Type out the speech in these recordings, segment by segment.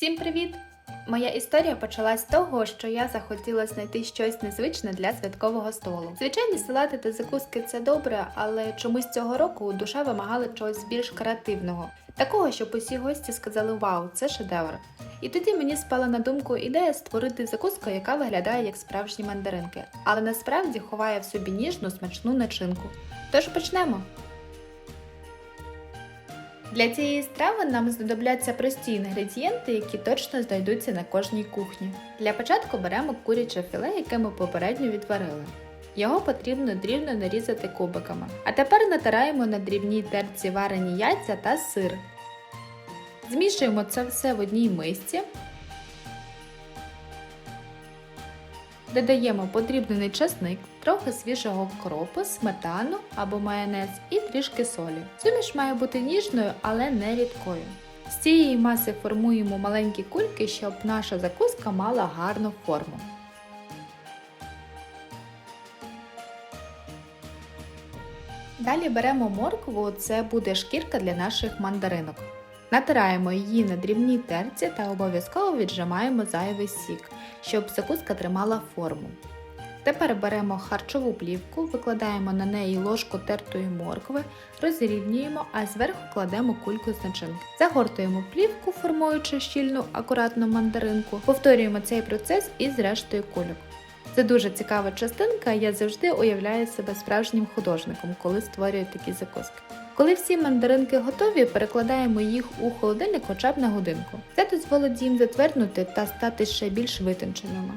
Всім привіт! Моя історія почалась з того, що я захотіла знайти щось незвичне для святкового столу. Звичайні салати та закуски це добре, але чомусь цього року душа вимагала чогось більш креативного, такого, щоб усі гості сказали Вау, це шедевр. І тоді мені спала на думку ідея створити закуску, яка виглядає як справжні мандаринки, але насправді ховає в собі ніжну смачну начинку. Тож почнемо. Для цієї страви нам знадобляться прості інгредієнти, які точно знайдуться на кожній кухні. Для початку беремо куряче філе, яке ми попередньо відварили. Його потрібно дрібно нарізати кубиками. А тепер натираємо на дрібній терці варені яйця та сир. Змішуємо це все в одній мисці. Додаємо подрібнений часник, трохи свіжого кропу, сметану або майонез і трішки солі. Суміш має бути ніжною, але не рідкою. З цієї маси формуємо маленькі кульки, щоб наша закуска мала гарну форму. Далі беремо моркву, це буде шкірка для наших мандаринок. Натираємо її на дрібній терці та обов'язково віджимаємо зайвий сік, щоб закуска тримала форму. Тепер беремо харчову плівку, викладаємо на неї ложку тертої моркви, розрівнюємо, а зверху кладемо кульку з начинки. Загортуємо плівку, формуючи щільну акуратну мандаринку. Повторюємо цей процес із рештою кульок. Це дуже цікава частинка, я завжди уявляю себе справжнім художником, коли створюю такі закуски. Коли всі мандаринки готові, перекладаємо їх у холодильник хоча б на годинку. Це дозволить їм затверднути та стати ще більш витонченими.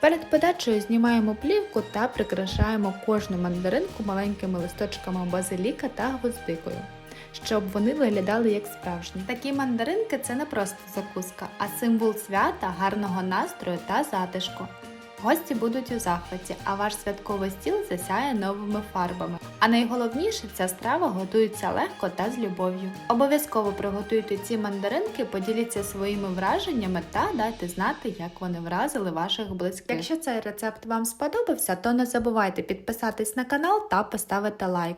Перед подачею знімаємо плівку та прикрашаємо кожну мандаринку маленькими листочками базиліка та гвоздикою, щоб вони виглядали як справжні. Такі мандаринки це не просто закуска, а символ свята, гарного настрою та затишку. Гості будуть у захваті, а ваш святковий стіл засяє новими фарбами. А найголовніше, ця страва готується легко та з любов'ю. Обов'язково приготуйте ці мандаринки, поділіться своїми враженнями та дайте знати, як вони вразили ваших близьких. Якщо цей рецепт вам сподобався, то не забувайте підписатись на канал та поставити лайк.